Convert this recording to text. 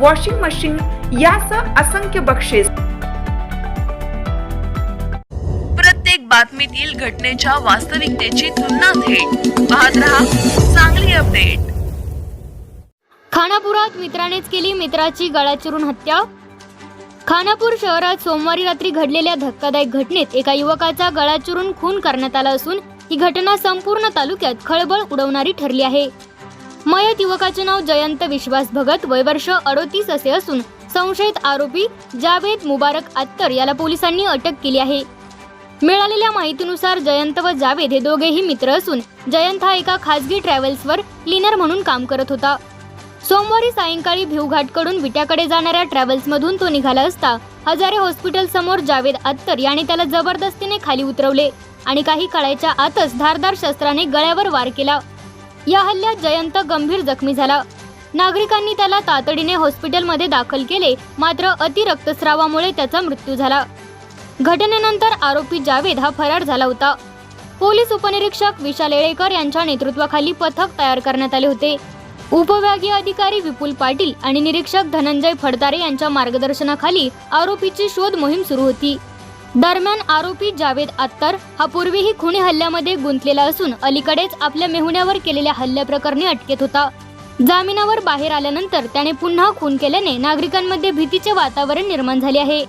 washing machine यासह असंख्य बक्षीस. प्रत्येक बातमीतील घटनेच्या वास्तविकतेची तुलना थेट. पाहत रहा चांगली अपडेट. खानापुरात मित्रानेच केली मित्राची गळा चिरून हत्या? खानापूर शहरात सोमवारी रात्री घडलेल्या धक्कादायक घटनेत एका युवकाचा गळा चिरून खून करण्यात आला असून ही घटना संपूर्ण तालुक्यात खळबळ उडवणारी ठरली आहे. मयत युवकाचे नाव जयंत विश्वास भगत वय वर्ष अडोतीस असे असून संशयित आरोपी जावेद मुबारक अत्तर याला पोलिसांनी अटक केली आहे. मिळालेल्या माहितीनुसार जयंत व जावेद हे दोघेही मित्र असून जयंत हा एका खासगी ट्रॅव्हल्सवर क्लीनर म्हणून काम करत होता. सोमवारी सायंकाळी भिवघाटकडून विट्याकडे जाणाऱ्या ट्रॅव्हल्समधून तो निघाला असता हजारे हॉस्पिटल समोर जावेद अत्तर याने त्याला जबरदस्तीने खाली उतरवले आणि काही काळाच्या आतच धारदार शस्त्राने गळ्यावर वार केला. या हल्ल्यात जयंत गंभीर जखमी झाला. नागरिकांनी त्याला तातडीने हॉस्पिटलमध्ये दाखल केले मात्र अतिरक्तस्रावामुळे त्याचा मृत्यू झाला. घटनेनंतर आरोपी जावेद हा फरार झाला होता. पोलीस उपनिरीक्षक विशाल येळेकर यांच्या नेतृत्वाखाली पथक तयार करण्यात आले होते. उपविभागीय अधिकारी विपुल पाटील आणि निरीक्षक धनंजय फडतारे यांच्या मार्गदर्शनाखाली आरोपीची शोध मोहीम सुरू होती. दरम्यान आरोपी जावेद अत्तर हा पूर्वीही खुनी हल्ल्यामध्ये गुंतलेला असून अलीकडेच आपल्या मेहुण्यावर केलेल्या हल्ल्याप्रकरणी अटकेत होता. जामिनावर बाहेर आल्यानंतर त्याने पुन्हा खून केल्याने नागरिकांमध्ये भीतीचे वातावरण निर्माण झाले आहे.